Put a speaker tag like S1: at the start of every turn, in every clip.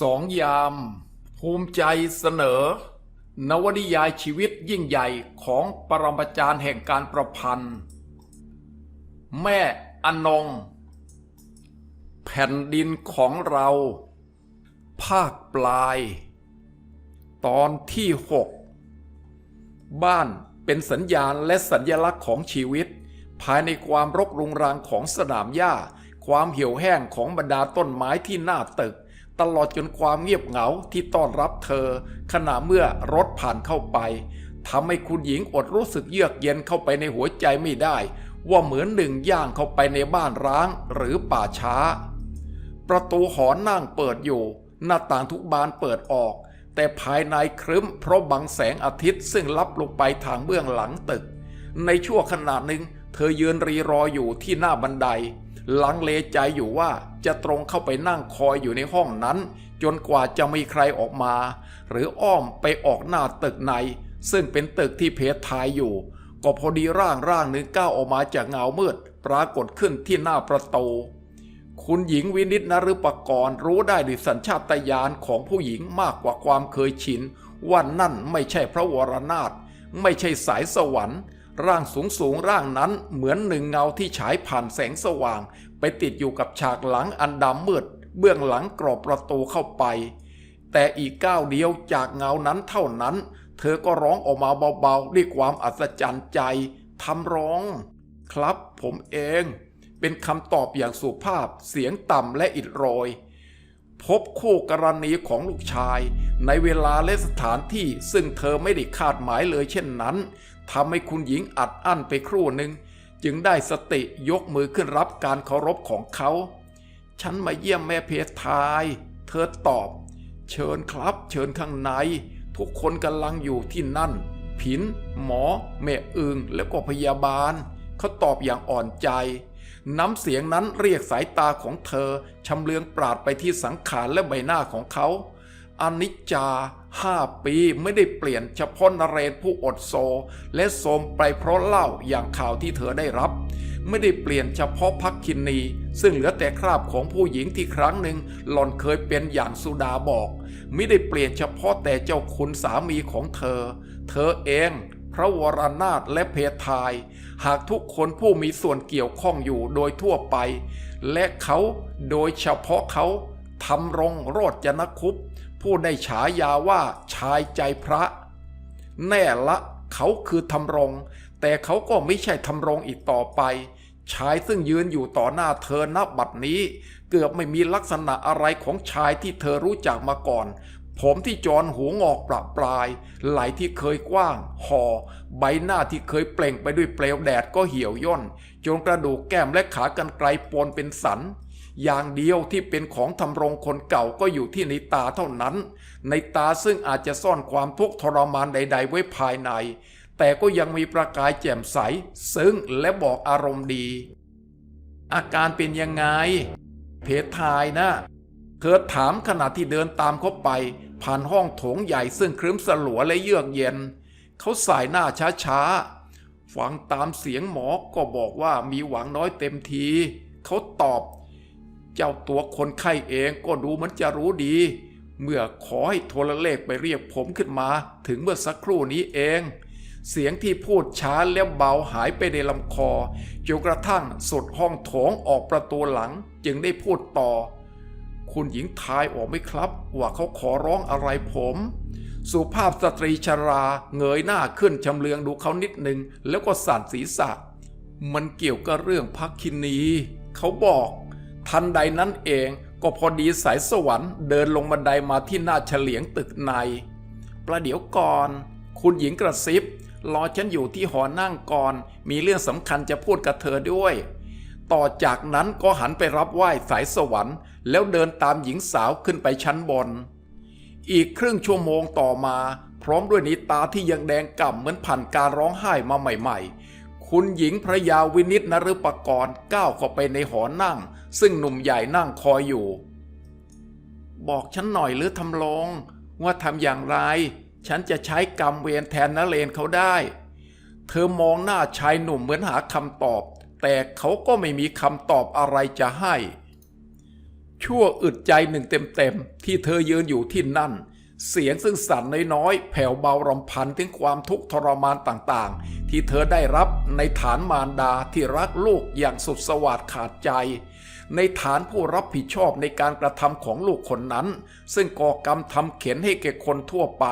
S1: สองยาม ภูมิใจเสนอ นวนิยายชีวิตยิ่งใหญ่ของปรมาจารย์แห่งการประพันธ์ แม่อนง แผ่นดินของเรา ภาคปลาย ตอนที่หกบ้านเป็นสัญญาณและสัญญลักษณ์ของชีวิต ภายในความรกรุงรังของสนามหญ้า ความเหี่ยวแห้งของบรรดาต้นไม้ที่หน้าตึก ตลอดจนความเงียบเหงาที่ต้อนรับเธอ ขณะเมื่อรถผ่านเข้าไปทำให้คุณหญิงอดรู้สึกเยือกเย็นเข้าไปในหัวใจไม่ได้ ว่าเหมือนหนึ่งย่างเข้าไปในบ้านร้างหรือป่าช้า ประตูหอนั่งเปิดอยู่ หน้าต่างทุกบานเปิดออก แต่ภายในครึ้มเพราะบังแสงอาทิตย์ซึ่งลับลงไปทางเบื้องหลังตึก ในชั่วขณะหนึ่ง เธอยืนรีรออยู่ที่หน้าบันได ลังเลใจอยู่ว่าจะตรงเข้าไปนั่งคอยอยู่ในห้องนั้น จนกว่าจะมีใครออกมา หรืออ้อมไปออกหน้าตึกใน ซึ่งเป็นตึกที่เพจทายอยู่ ก็พอดีร่างร่างหนึ่งก้าวออกมาจากเงามืด ปรากฏขึ้นที่หน้าประตูคุณหญิงวินิตนฤปกรณ์รู้ได้ด้วยสัญชาตญาณของผู้หญิงมากกว่าความเคยชินว่านั่นไม่ใช่พระวรนาถไม่ใช่สายสวรรค์ ร่างสูงสูงร่างนั้นเหมือนหนึ่งเงาที่ฉายผ่านแสงสว่าง ไปติดอยู่กับฉากหลังอันดำมืด เบื้องหลังกรอบประตูเข้าไป แต่อีกก้าวเดียวจากเงานั้นเท่านั้น เธอก็ร้องออกมาเบาๆด้วยความอัศจรรย์ใจทำร้อง ครับผมเอง เป็นคำตอบอย่างสุภาพเสียงต่ำและอิดโรย พบคู่กรณีของลูกชาย ในเวลาและสถานที่ซึ่งเธอไม่ได้คาดหมายเลยเช่นนั้นทำให้คุณหญิงอัดอั้นไปครู่หนึ่ง จึงได้สติยกมือขึ้นรับการเคารพของเขา ฉันมาเยี่ยมแม่เพทาย เธอตอบ เชิญครับ เชิญข้างใน ทุกคนกำลังอยู่ที่นั่น ผิน หมอ แม่อึงแล้วก็พยาบาล เขาตอบอย่างอ่อนใจ น้ำเสียงนั้นเรียกสายตาของเธอชำเลืองปราดไปที่สังขารและใบหน้าของเขาอนิจจาห้าปีไม่ได้เปลี่ยนเฉพาะนเรศผู้อดโซ และโสมไปเพราะเหล้าอย่างข่าวที่เธอได้รับ ไม่ได้เปลี่ยนเฉพาะพักคินนี ซึ่งเหลือแต่คราบของผู้หญิงที่ครั้งหนึ่งหล่อนเคยเป็นอย่างสุดาบอก ไม่ได้เปลี่ยนเฉพาะแต่เจ้าคุณสามีของเธอ เธอเอง พระวรนาถและเพทาย หากทุกคนผู้มีส่วนเกี่ยวข้องอยู่โดยทั่วไป และเขาโดยเฉพาะเขาทำรงโรจนคุปผู้ได้ฉายาว่าชายใจพระ แน่ละเขาคือทำรง แต่เขาก็ไม่ใช่ทำรงอีกต่อไป ชายซึ่งยืนอยู่ต่อหน้าเธอนับบัดนี้ เกือบไม่มีลักษณะอะไรของชายที่เธอรู้จักมาก่อน ผมที่จรหูงอกประปราย ไหลที่เคยกว้างห่อใบหน้าที่เคยเปล่งไปด้วยเปลวแดดก็เหี่ยวย่นจนกระดูกแก้มและขากันไกลปนเป็นสัน อย่างเดียวที่เป็นของทำรงคนเก่าก็อยู่ที่ในตาเท่านั้น ในตาซึ่งอาจจะซ่อนความทุกข์ทรมานใด ๆ ไว้ภายใน แต่ก็ยังมีประกายแจ่มใส ซึ้งและบอกอารมณ์ดี อาการเป็นยังไง เพทายนะเธอถามขณะที่เดินตามเขาไป ผ่านห้องโถงใหญ่ซึ่งครึ้มสลัวและเยือกเย็น เขาสายหน้าช้าๆ ฟังตามเสียงหมอก็บอกว่ามีหวังน้อยเต็มที เขาตอบ เจ้าตัวคนไข้เองก็ดูเหมันจะรู้ดี เมื่อขอให้โทรเลขไปเรียกผมขึ้นมา ถึงเมื่อสักครู่นี้เอง เสียงที่พูดช้าและเบาหายไปในลำคอจนกระทั่งสุดห้องโถงออกประตูหลังจึงได้พูดต่อ คุณหญิงทายออกไหมครับ ว่าเขาขอร้องอะไรผม สุภาพสตรีชราเงยหน้าขึ้นชำเลืองดูเขานิดหนึ่งแล้วก็สั่นศีรษะ มันเกี่ยวกับเรื่องพักคินี เขาบอก ทันใดนั้นเองก็พอดีสายสวรรค์เดินลงบันไดมาที่หน้าเฉลียงตึกใน ประเดี๋ยวก่อน คุณหญิงกระซิบรอฉันอยู่ที่หอนั่งก่อน มีเรื่องสำคัญจะพูดกับเธอด้วย ต่อจากนั้นก็หันไปรับไหว้สายสวรรค์ แล้วเดินตามหญิงสาวขึ้นไปชั้นบน อีกครึ่งชั่วโมงต่อมา พร้อมด้วยนิตาที่ยังแดงก่ำเหมือนผ่านการร้องไห้มาใหม่ ๆ คุณหญิงพระยาวินิตนฤปกรณ์ก้าวเข้าไปในหอนั่ง ซึ่งหนุ่มใหญ่นั่งคอยอยู่ บอกฉันหน่อยหรือทำลงว่าทำอย่างไร ฉันจะใช้กรรมเวรแทนนเลนเขาได้ เธอมองหน้าชายหนุ่มเหมือนหาคำตอบ แต่เขาก็ไม่มีคำตอบอะไรจะให้ ชั่วอึดใจหนึ่งเต็มๆที่เธอยืนอยู่ที่นั่น เสียงซึ่งสั่นน้อยๆแผ่วเบารำพันถึงความทุกข์ทรมานต่างๆ ที่เธอได้รับในฐานมารดาที่รักลูกอย่างสุดสวาดขาดใจ ในฐานผู้รับผิดชอบในการกระทำของลูกคนนั้น ซึ่งก่อกรรมทำเข็นให้แก่คนทั่วไป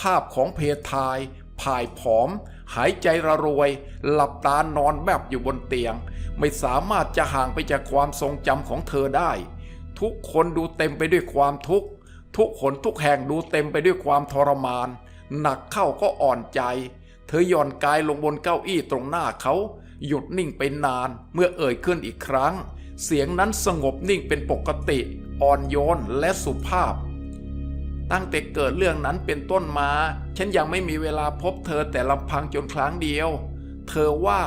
S1: ภาพของเพทายผายผอม หายใจระรวย หลับตานอนแบบอยู่บนเตียง ไม่สามารถจะห่างไปจากความทรงจำของเธอได้ ทุกคนดูเต็มไปด้วยความทุกข์ ทุกคนทุกแห่งดูเต็มไปด้วยความทรมาน หนักเข้าก็อ่อนใจ เธอหย่อนกายลงบนเก้าอี้ตรงหน้าเขา หยุดนิ่งไปนานเมื่อเอ่ยขึ้นอีกครั้ง เสียงนั้นสงบนิ่งเป็นปกติ อ่อนโยนและสุภาพ ตั้งแต่เกิดเรื่องนั้นเป็นต้นมา ฉันยังไม่มีเวลาพบเธอแต่ลำพังจนครั้งเดียว เธอว่า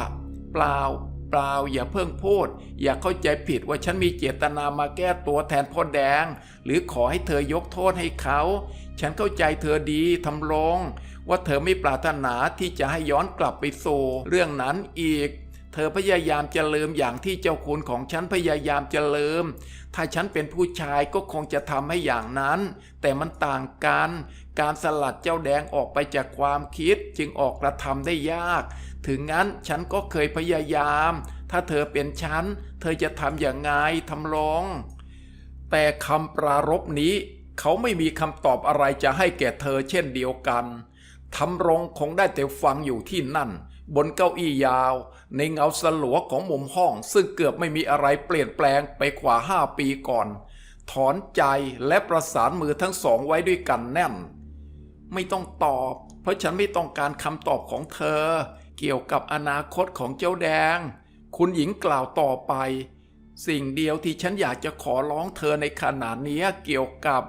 S1: เปล่า เปล่าอย่าเพิ่งพูด อย่าเข้าใจผิดว่าฉันมีเจตนามาแก้ตัวแทนพ่อแดง หรือขอให้เธอยกโทษให้เขา ฉันเข้าใจเธอดีทำลง ว่าเธอไม่ปรารถนาที่จะให้ย้อนกลับไปสู่เรื่องนั้นอีก เธอพยายามจะลืมอย่างที่เจ้าคุณของฉันพยายามจะลืม ถ้าฉันเป็นผู้ชายก็คงจะทำให้อย่างนั้น แต่มันต่างกัน การสลัดเจ้าแดงออกไปจากความคิดจึงออกกระทำได้ยาก ถึงงั้นฉันก็เคยพยายาม ถ้าเธอเป็นฉัน เธอจะทำอย่างไงทำลงแต่คำปรารบนี้ เขาไม่มีคำตอบอะไรจะให้แก่เธอเช่นเดียวกันทำรงคงได้แต่ฟังอยู่ที่นั่น บนเก้าอี้ยาว ในเงาสลัวของมุมห้อง ซึ่งเกือบไม่มีอะไรเปลี่ยนแปลงไปกว่าห้าปีก่อน ถอนใจและประสานมือทั้งสองไว้ด้วยกันแน่น ไม่ต้องตอบ เพราะฉันไม่ต้องการคำตอบของเธอ เกี่ยวกับอนาคตของเจ้าแดง คุณหญิงกล่าวต่อไป สิ่งเดียวที่ฉันอยากจะขอร้องเธอในขณะนี้เกี่ยวกับ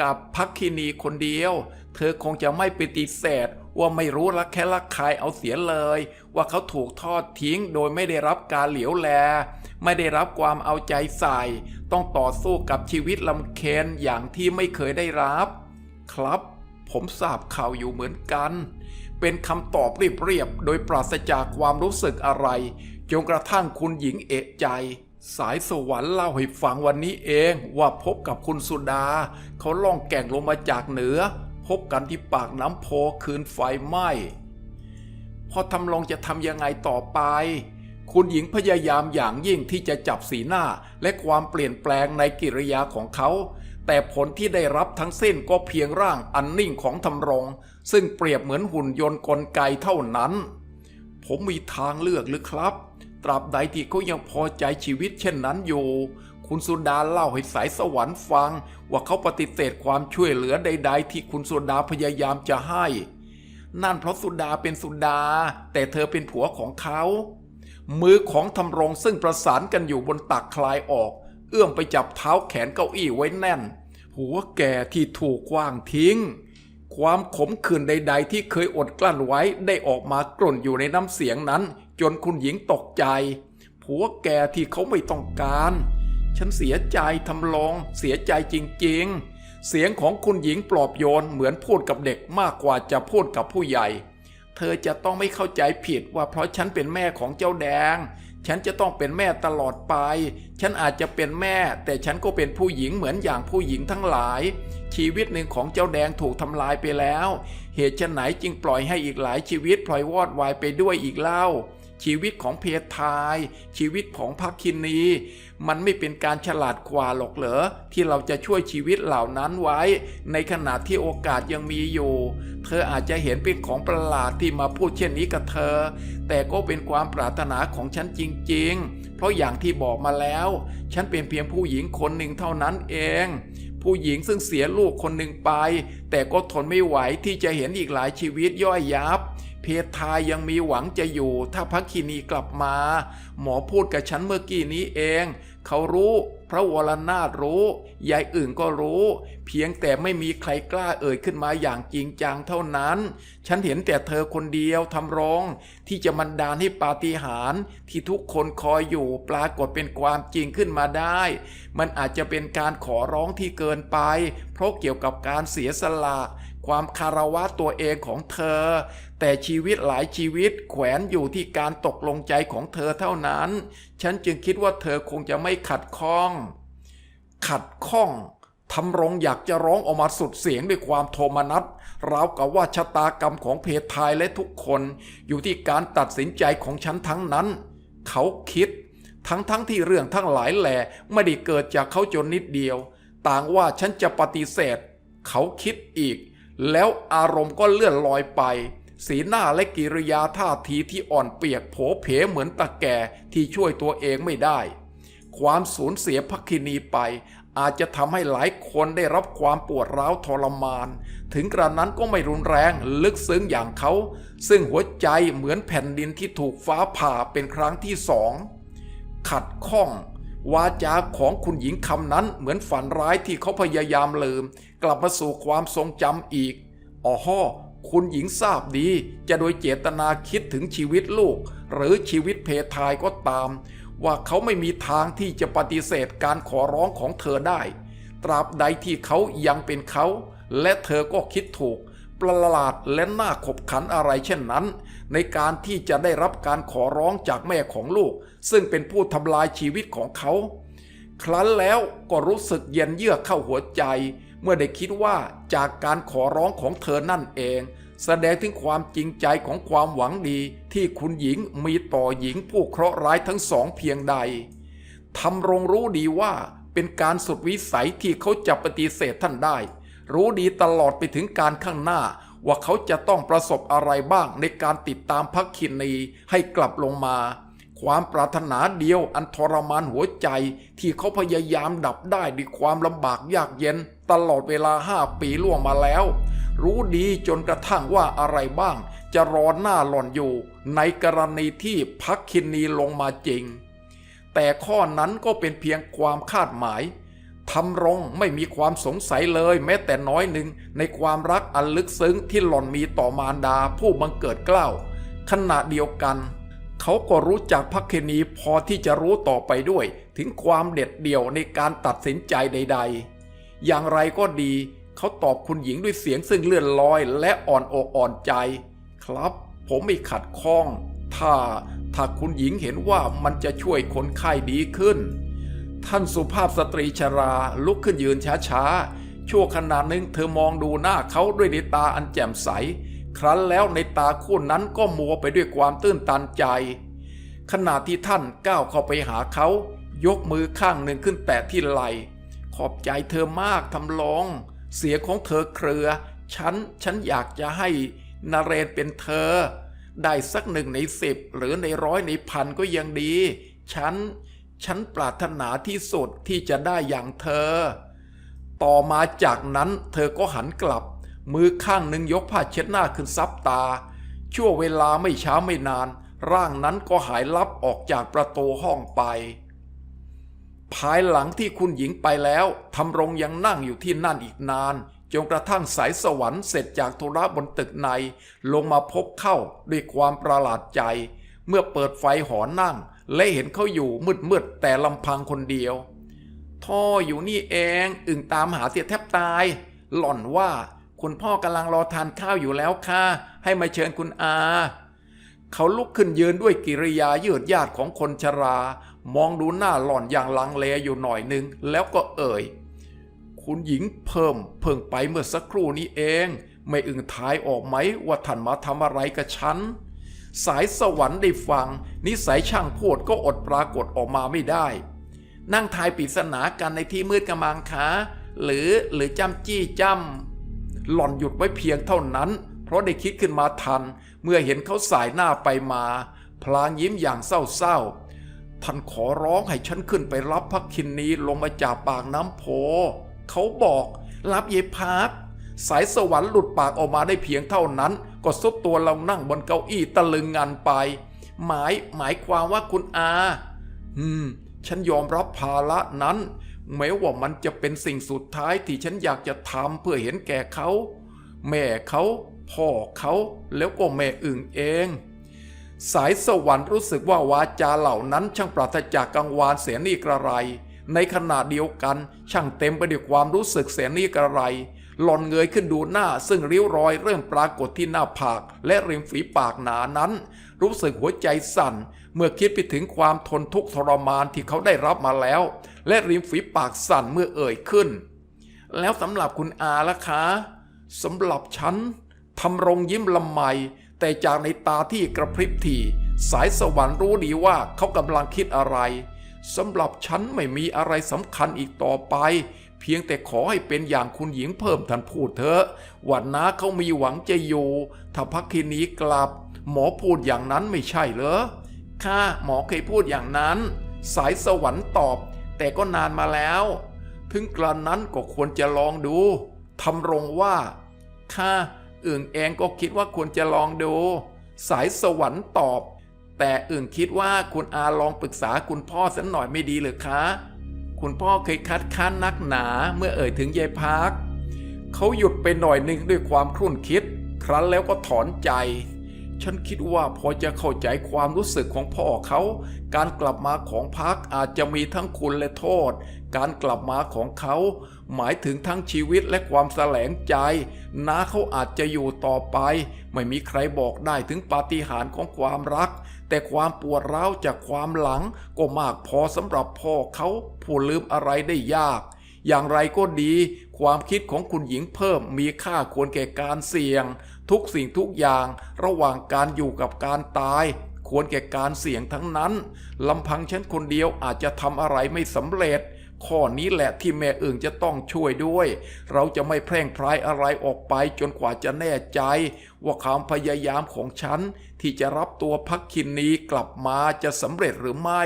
S1: กับพักคินีคนเดียว เธอคงจะไม่ปฏิเสธว่าไม่รู้ละแค่ละคายเอาเสียเลย ว่าเขาถูกทอดทิ้งโดยไม่ได้รับการเหลียวแล ไม่ได้รับความเอาใจใส่ ต้องต่อสู้กับชีวิตลำเค็ญอย่างที่ไม่เคยได้รับ ครับ ผมทราบข่าวอยู่เหมือนกัน เป็นคำตอบเรียบๆ โดยปราศจากความรู้สึกอะไร จนกระทั่งคุณหญิงเอะใจ สายสวรรค์เล่าให้ฟังวันนี้เองว่าพบกับคุณสุดา เขาล่องแก่งลงมาจากเหนือ พบกันที่ปากน้ำโพคืนไฟไหม้ พอทำลองจะทำยังไงต่อไป คุณหญิงพยายามอย่างยิ่งที่จะจับสีหน้าและความเปลี่ยนแปลงในกิริยาของเขา แต่ผลที่ได้รับทั้งสิ้นก็เพียงร่างอันนิ่งของทำรง ซึ่งเปรียบเหมือนหุ่นยนต์กลไกเท่านั้น ผมมีทางเลือกหรือครับ ตราบใดที่เขายังพอใจชีวิตเช่นนั้นอยู่ คุณสุดาเล่าให้สายสวรรค์ฟัง ว่าเขาปฏิเสธความช่วยเหลือใด ๆ ที่คุณสุดาพยายามจะให้ นั่นเพราะสุดาเป็นสุดา แต่เธอเป็นผัวของเขา มือของทำรงซึ่งประสานกันอยู่บนตักคลายออก เอื้อมไปจับเท้าแขนเก้าอี้ไว้แน่น หัวแก่ที่ถูกกว้างทิ้ง ความขมขื่นใด ๆ ที่เคยอดกลั้นไว้ได้ออกมากล่นอยู่ในน้ำเสียงนั้น จนคุณหญิงตกใจ ผัวแก่ที่เขาไม่ต้องการ ฉันเสียใจทำลอง เสียใจจริง ๆ เสียงของคุณหญิงปลอบโยนเหมือนพูดกับเด็กมากกว่าจะพูดกับผู้ใหญ่ เธอจะต้องไม่เข้าใจผิดว่าเพราะฉันเป็นแม่ของเจ้าแดง ฉันจะต้องเป็นแม่ตลอดไป ฉันอาจจะเป็นแม่ แต่ฉันก็เป็นผู้หญิงเหมือนอย่างผู้หญิงทั้งหลาย ชีวิตหนึ่งของเจ้าแดงถูกทำลายไปแล้ว เหตุฉไหนจึงปล่อยให้อีกหลายชีวิตพลอยวอดวายไปด้วยอีกเล่า ชีวิตของเพทาย ชีวิตของพักคินี มันไม่เป็นการฉลาดกว่าหรอกเหรอ ที่เราจะช่วยชีวิตเหล่านั้นไว้ ในขณะที่โอกาสยังมีอยู่ เธออาจจะเห็นเป็นของประหลาดที่มาพูดเช่นนี้กับเธอ แต่ก็เป็นความปรารถนาของฉันจริง ๆ เพราะอย่างที่บอกมาแล้ว ฉันเป็นเพียงผู้หญิงคนหนึ่งเท่านั้นเองผู้หญิงซึ่งเสียลูกคนหนึ่งไป แต่ก็ทนไม่ไหวที่จะเห็นอีกหลายชีวิตย่อยยับ เพทายยังมีหวังจะอยู่ ถ้าพักคินีกลับมา หมอพูดกับฉันเมื่อกี้นี้เอง เขารู้ พระวรนาถรู้ ยายอื่นก็รู้ เพียงแต่ไม่มีใครกล้าเอ่ยขึ้นมาอย่างจริงจังเท่านั้น ฉันเห็นแต่เธอคนเดียวทำรอง ที่จะมันดาลให้ปาฏิหาริย์ที่ทุกคนคอยอยู่ปรากฏเป็นความจริงขึ้นมาได้ มันอาจจะเป็นการขอร้องที่เกินไป เพราะเกี่ยวกับการเสียสละ ความคารวะตัวเองของเธอ แต่ชีวิตหลายชีวิตแขวนอยู่ที่การตกลงใจของเธอเท่านั้น ฉันจึงคิดว่าเธอคงจะไม่ขัดข้อง ขัดข้องทำรงอยากจะร้องออกมาสุดเสียงด้วยความโทมนัสราวกับว่าชะตากรรมของเพทายและทุกคน อยู่ที่การตัดสินใจของฉันทั้งนั้น เขาคิด ทั้งทั้งที่เรื่องทั้งหลายแหล่ไม่ได้เกิดจากเขาจนนิดเดียว ต่างว่าฉันจะปฏิเสธ เขาคิดอีก แล้วอารมณ์ก็เลื่อนลอยไป สีหน้าและกิริยาท่าทีที่อ่อนเปียกโผเผเหมือนตะแก่ที่ช่วยตัวเองไม่ได้ ความสูญเสียพักคินีไปอาจจะทำให้หลายคนได้รับความปวดร้าวทรมาน ถึงกระนั้นก็ไม่รุนแรงลึกซึ้งอย่างเขา ซึ่งหัวใจเหมือนแผ่นดินที่ถูกฟ้าผ่าเป็นครั้งที่สอง ขัดข้อง วาจาของคุณหญิงคำนั้นเหมือนฝันร้ายที่เขาพยายามลืม กลับมาสู่ความทรงจำอีกอ๋อฮ่อ คุณหญิงทราบดีจะโดยเจตนาคิดถึงชีวิตลูก หรือชีวิตเพทายก็ตาม ว่าเขาไม่มีทางที่จะปฏิเสธการขอร้องของเธอได้ ตราบใดที่เขายังเป็นเขา และเธอก็คิดถูก ประหลาดและน่าขบขันอะไรเช่นนั้น ในการที่จะได้รับการขอร้องจากแม่ของลูก ซึ่งเป็นผู้ทำลายชีวิตของเขา ครั้นแล้วก็รู้สึกเย็นเยือกเข้าหัวใจ เมื่อได้คิดว่าจากการขอร้องของเธอนั่นเอง แสดงถึงความจริงใจของความหวังดีที่คุณหญิงมีต่อหญิงผู้เคราะห์ร้ายทั้งสองเพียงใดทำรงรู้ดีว่าเป็นการสุดวิสัยที่เขาจะปฏิเสธท่านได้ รู้ดีตลอดไปถึงการข้างหน้า ว่าเขาจะต้องประสบอะไรบ้างในการติดตามพักคินีให้กลับลงมา ความปรารถนาเดียวอันทรมานหัวใจที่เขาพยายามดับได้ด้วยความลำบากยากเย็น ตลอดเวลาห้าปีล่วงมาแล้ว รู้ดีจนกระทั่งว่าอะไรบ้าง จะรอหน้าหล่อนอยู่ ในกรณีที่พักคินีลงมาจริง แต่ข้อนั้นก็เป็นเพียงความคาดหมายทำรงไม่มีความสงสัยเลยแม้แต่น้อยหนึ่งในความรักอันลึกซึ้งที่หล่อนมีต่อมารดาผู้บังเกิดเกล้าขณะเดียวกัน เขาก็รู้จักพักเคนีพอที่จะรู้ต่อไปด้วย ถึงความเด็ดเดี่ยวในการตัดสินใจใด ๆ อย่างไรก็ดีเขาตอบคุณหญิงด้วยเสียงซึ่งเลื่อนลอยและอ่อนอกอ่อนใจ ครับ ผมไม่ขัดข้อง ถ้าถ้าคุณหญิงเห็นว่ามันจะช่วยคนไข้ดีขึ้น ท่านสุภาพสตรีชราลุกขึ้นยืนช้าๆ ชั่วขณะหนึ่งเธอมองดูหน้าเขาด้วยในตาอันแจ่มใส ครั้นแล้วในตาคู่นั้นก็มัวไปด้วยความตื้นตันใจ ขณะที่ท่านก้าวเข้าไปหาเขา ยกมือข้างหนึ่งขึ้นแตะที่ไหล่ ขอบใจเธอมากทำลอง เสียงของเธอเครือ ฉัน ฉันอยากจะให้นเรนเป็นเธอ ได้สักหนึ่งในสิบหรือในร้อยในพันก็ยังดี ฉัน ฉันปรารถนาที่สุดที่จะได้อย่างเธอ ต่อมาจากนั้นเธอก็หันกลับ มือข้างหนึ่งยกผ้าเช็ดหน้าขึ้นซับตา ชั่วเวลาไม่ช้าไม่นาน ร่างนั้นก็หายลับออกจากประตูห้องไป ภายหลังที่คุณหญิงไปแล้วทำรงยังนั่งอยู่ที่นั่นอีกนานจนกระทั่งสายสวรรค์เสร็จจากธุระบนตึกใน ลงมาพบเข้าด้วยความประหลาดใจ เมื่อเปิดไฟหอนั่ง และเห็นเขาอยู่มืดๆแต่ลำพังคนเดียว ท่ออยู่นี่เองอึ่งตามหาเสียแทบตาย หล่อนว่า คุณพ่อกำลังรอทานข้าวอยู่แล้วค่ะ ให้มาเชิญคุณอา เขาลุกขึ้นยืนด้วยกิริยายืดยาดของคนชรา มองดูหน้าหล่อนอย่างลังเลอยู่หน่อยหนึ่งแล้วก็เอ่ย คุณหญิงเพิ่มเพิ่งไปเมื่อสักครู่นี้เอง ไม่อึงทายออกไหมว่าท่านมาทำอะไรกับฉัน สายสวรรค์ได้ฟัง นิสัยช่างพูดก็อดปรากฏออกมาไม่ได้ นั่งทายปริศนากันในที่มืดกำมังคะหรือหรือจำจี้จำหล่อนหยุดไว้เพียงเท่านั้น เพราะได้คิดขึ้นมาทัน เมื่อเห็นเขาสายหน้าไปมา พลางยิ้มอย่างเศร้าๆท่านขอร้องให้ฉันขึ้นไปรับพักคินนี้ลงมาจากปากน้ำโพ เขาบอกรับเยพาร์สายสวรรค์หลุดปากออกมาได้เพียงเท่านั้น ก็ซุดตัวเรานั่งบนเก้าอี้ตะลึงงันไป หมายหมายความว่าคุณอา อืม ฉันยอมรับภาระนั้นแม้ว่ามันจะเป็นสิ่งสุดท้ายที่ฉันอยากจะทำเพื่อเห็นแก่เขา แม่เขา พ่อเขาแล้วก็แม่อึ่งเอง สายสวรรค์รู้สึกว่าวาจาเหล่านั้นช่างปราศจากกังวานเสียนี่กระไร ในขณะเดียวกันช่างเต็มไปด้วยความรู้สึกเสียนี่กระไร หล่อนเงยขึ้นดูหน้าซึ่งริ้วรอยเริ่มปรากฏที่หน้าผาก และริมฝีปากหนานั้น รู้สึกหัวใจสั่น เมื่อคิดไปถึงความทนทุกข์ทรมานที่เขาได้รับมาแล้ว และริมฝีปากสั่นเมื่อเอ่ยขึ้น แล้วสำหรับคุณอาล่ะคะสำหรับฉัน ทำรงยิ้มละไม แต่จากในตาที่กระพริบถี่ สายสวรรค์รู้ดีว่าเขากำลังคิดอะไรสำหรับฉันไม่มีอะไรสำคัญอีกต่อไป เพียงแต่ขอให้เป็นอย่างคุณหญิงเพิ่มท่านพูดเถอะวันน้าเขามีหวังจะอยู่ถ้าพักทีนี้กลับ หมอพูดอย่างนั้นไม่ใช่เหรอค่ะหมอเคยพูดอย่างนั้น สายสวรรค์ตอบ แต่ก็นานมาแล้ว ถึงกระนั้นก็ควรจะลองดูทำรงว่าข้า อึ่งเองก็คิดว่าควรจะลองดู สายสวรรค์ตอบ แต่อึ่งคิดว่าคุณอาลองปรึกษาคุณพ่อสักหน่อยไม่ดีหรือคะ คุณพ่อเคยคัดค้านนักหนาเมื่อเอ่ยถึงยายพักเขาหยุดไปหน่อยหนึ่งด้วยความครุ่นคิด ครั้นแล้วก็ถอนใจ ฉันคิดว่าพอจะเข้าใจความรู้สึกของพ่อเขา การกลับมาของพักอาจจะมีทั้งคุณและโทษ การกลับมาของเขา หมายถึงทั้งชีวิตและความแสลงใจน้าเขาอาจจะอยู่ต่อไป ไม่มีใครบอกได้ถึงปาฏิหาริย์ของความรัก แต่ความปวดร้าวจากความหลังก็มากพอสำหรับพ่อเขาผู้ลืมอะไรได้ยาก อย่างไรก็ดี ความคิดของคุณหญิงเพิ่มมีค่าควรแก่การเสี่ยง ทุกสิ่งทุกอย่างระหว่างการอยู่กับการตาย ควรแก่การเสี่ยงทั้งนั้นลำพังฉันคนเดียวอาจจะทำอะไรไม่สำเร็จ ข้อนี้แหละที่แม่เอิงจะต้องช่วยด้วย เราจะไม่แพร่งพรายอะไรออกไปจนกว่าจะแน่ใจ ว่าความพยายามของฉันที่จะรับตัวพักคินนี้กลับมาจะสำเร็จหรือไม่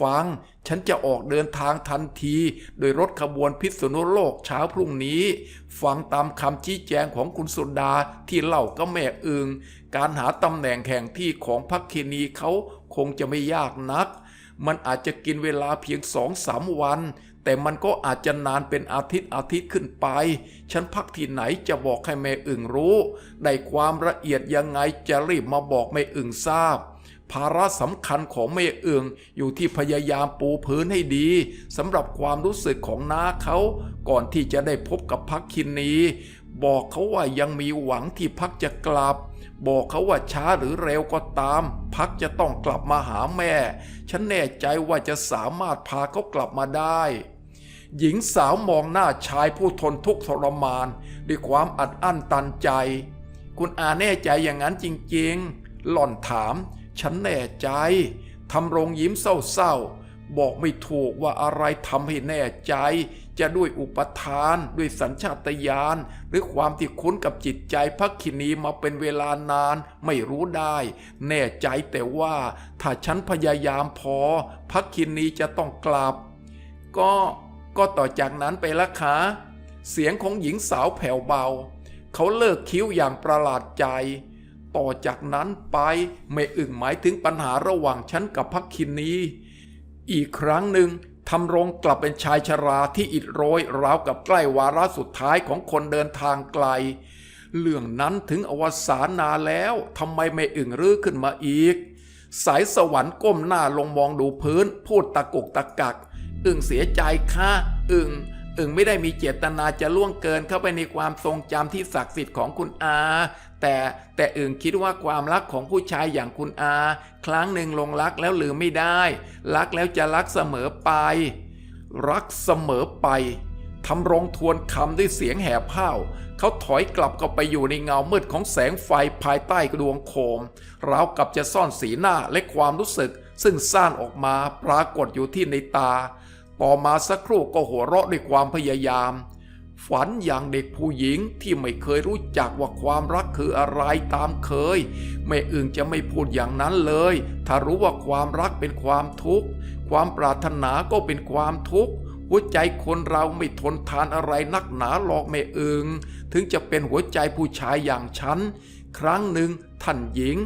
S1: ฟัง ฉันจะออกเดินทางทันที โดยรถขบวนพิษณุโลกเช้าพรุ่งนี้ ฟังตามคำชี้แจงของคุณสุดาที่เล่าก็แม่อึง การหาตำแหน่งแห่งที่ของพักคินีเขาคงจะไม่ยากนัก มันอาจจะกินเวลาเพียงสองสามวัน แต่มันก็อาจจะนานเป็นอาทิตย์อาทิตย์ขึ้นไป ฉันพักที่ไหนจะบอกให้แม่อึ่งรู้ ได้ความละเอียดยังไงจะรีบมาบอกแม่อึ่งทราบ ภาระสำคัญของแม่เอืองอยู่ที่พยายามปูพื้นให้ดีสำหรับความรู้สึกของน้าเขาก่อนที่จะได้พบกับพักคินนีบอกเขาว่ายังมีหวังที่พักจะกลับ บอกเขาว่าช้าหรือเร็วก็ตาม พักจะต้องกลับมาหาแม่ ฉันแน่ใจว่าจะสามารถพาเขากลับมาได้หญิงสาวมองหน้าชายผู้ทนทุกข์ทรมาน ด้วยความอัดอั้นตันใจ คุณอาแน่ใจอย่างนั้นจริงๆ หล่อนถาม ฉันแน่ใจทำรงยิ้มเศร้าๆ บอกไม่ถูกว่าอะไรทำให้แน่ใจ จะด้วยอุปทานด้วยสัญชาตญาณหรือความที่คุ้นกับจิตใจพักคินีมาเป็นเวลานานไม่รู้ได้ แน่ใจแต่ว่าถ้าฉันพยายามพอพักคินีจะต้องกลับ ก็ก็ต่อจากนั้นไปละคะเสียงของหญิงสาวแผ่วเบา เขาเลิกคิ้วอย่างประหลาดใจ ต่อจากนั้นไปไม่อึ่งหมายถึงปัญหาระหว่างฉันกับพักคินนีอีกครั้งหนึ่งทำรงกลับเป็นชายชราที่อิดโรยราวกับใกล้วาระสุดท้ายของคนเดินทางไกล เรื่องนั้นถึงอวสานนาแล้วทำไมไม่อึ่งรื้อขึ้นมาอีก สายสวรรค์ก้มหน้าลงมองดูพื้น พูดตะกุกตะกัก อึ่งเสียใจค่ะอึ่งอึ่งไม่ได้มีเจตนาจะล่วงเกินเข้าไปในความทรงจำที่ศักดิ์สิทธิ์ของคุณอา แต่แต่อึ่งคิดว่าความรักของผู้ชายอย่างคุณอา ครั้งหนึ่งลงรักแล้วลืมไม่ได้ รักแล้วจะรักเสมอไป รักเสมอไปทำรงทวนคำด้วยเสียงแหบห้า เขาถอยกลับเข้าไปอยู่ในเงามืดของแสงไฟภายใต้ดวงโคมราวกับจะซ่อนสีหน้าและความรู้สึก ซึ่งซ่านออกมาปรากฏอยู่ที่ในตา ต่อมาสักครู่ก็หัวเราะด้วยความพยายาม ฝันอย่างเด็กผู้หญิงที่ไม่เคยรู้จักว่าความรักคืออะไรตามเคย แม่อึ่งจะไม่พูดอย่างนั้นเลย ถ้ารู้ว่าความรักเป็นความทุกข์ ความปรารถนาก็เป็นความทุกข์ หัวใจคนเราไม่ทนทานอะไรนักหนาหรอกแม่เอิงถึงจะเป็นหัวใจผู้ชายอย่างฉัน ครั้งหนึ่งท่านหญิง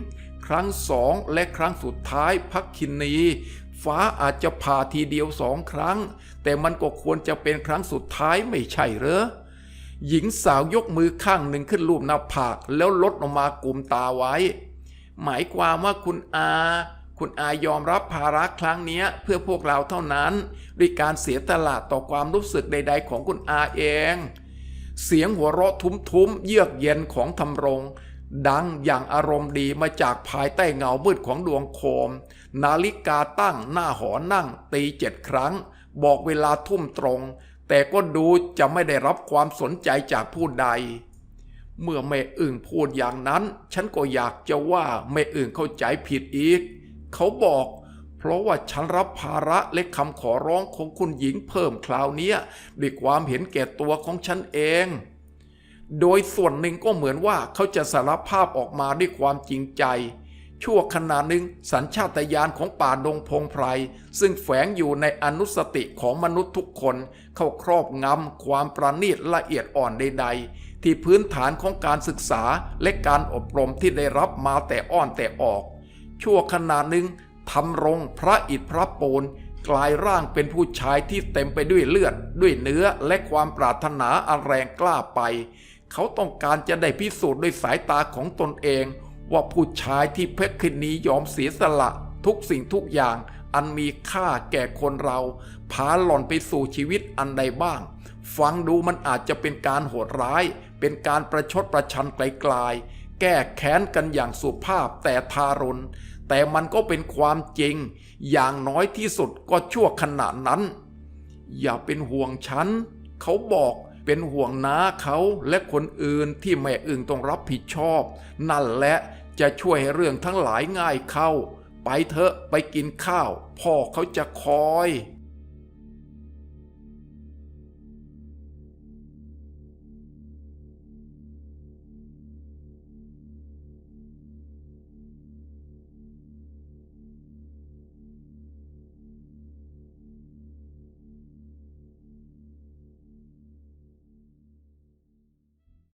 S1: ครั้งสองและครั้งสุดท้ายพักคินี ฟ้าอาจจะผ่าทีเดียวสองครั้ง แต่มันก็ควรจะเป็นครั้งสุดท้ายไม่ใช่เหรอ หญิงสาวยกมือข้างหนึ่งขึ้นรูปหน้าผากแล้วลดลงมากลุ่มตาไว้ หมายความว่าคุณอา คุณอายอมรับภาระครั้งนี้เพื่อพวกเราเท่านั้น ด้วยการเสียตลาดต่อความรู้สึกใด ๆ ของคุณอาเอง เสียงหัวเราะทุ้มๆเยือกเย็นของทำรง ดังอย่างอารมณ์ดีมาจากภายใต้เงามืดของดวงโคม นาฬิกาตั้งหน้าหอนั่ง ตีเจ็ดครั้ง บอกเวลาทุ่มตรง แต่ก็ดูจะไม่ได้รับความสนใจจากผู้ใด เมื่อแม่อึ่งพูดอย่างนั้น ฉันก็อยากจะว่าแม่อึ่งเข้าใจผิดอีก เขาบอกเพราะว่าฉันรับภาระและคำขอร้องของคุณหญิงเพิ่มคราวนี้ด้วยความเห็นแก่ตัวของฉันเอง โดยส่วนหนึ่งก็เหมือนว่าเขาจะสารภาพออกมาด้วยความจริงใจ ชั่วขณะหนึ่งสัญชาตญาณของป่าดงพงไพรซึ่งแฝงอยู่ในอนุสติของมนุษย์ทุกคน เข้าครอบงำความประณีตละเอียดอ่อนใด ๆ ที่พื้นฐานของการศึกษาและการอบรมที่ได้รับมาแต่อ้อนแต่ออก ชั่วขณะหนึ่งทำรงพระอิฐพระปูนกลายร่างเป็นผู้ชายที่เต็มไปด้วยเลือด ด้วยเนื้อและความปรารถนาอันแรงกล้าไป เขาต้องการจะได้พิสูจน์ด้วยสายตาของตนเอง ว่าผู้ชายที่เพชรคืนนี้ยอมเสียสละทุกสิ่งทุกอย่างอันมีค่าแก่คนเราพาหล่อนไปสู่ชีวิตอันใดบ้าง ฟังดูมันอาจจะเป็นการโหดร้าย เป็นการประชดประชันไกลๆ แก้แค้นกันอย่างสุภาพแต่ทารุณ แต่มันก็เป็นความจริง อย่างน้อยที่สุดก็ชั่วขณะนั้น อย่าเป็นห่วงฉัน เขาบอก เป็นห่วงน้าเขาและคนอื่นที่แม่อึ่งต้องรับผิดชอบ นั่นแหละจะช่วยให้เรื่องทั้งหลายง่ายเข้า ไปเถอะไปกินข้าว พ่อเขาจะคอย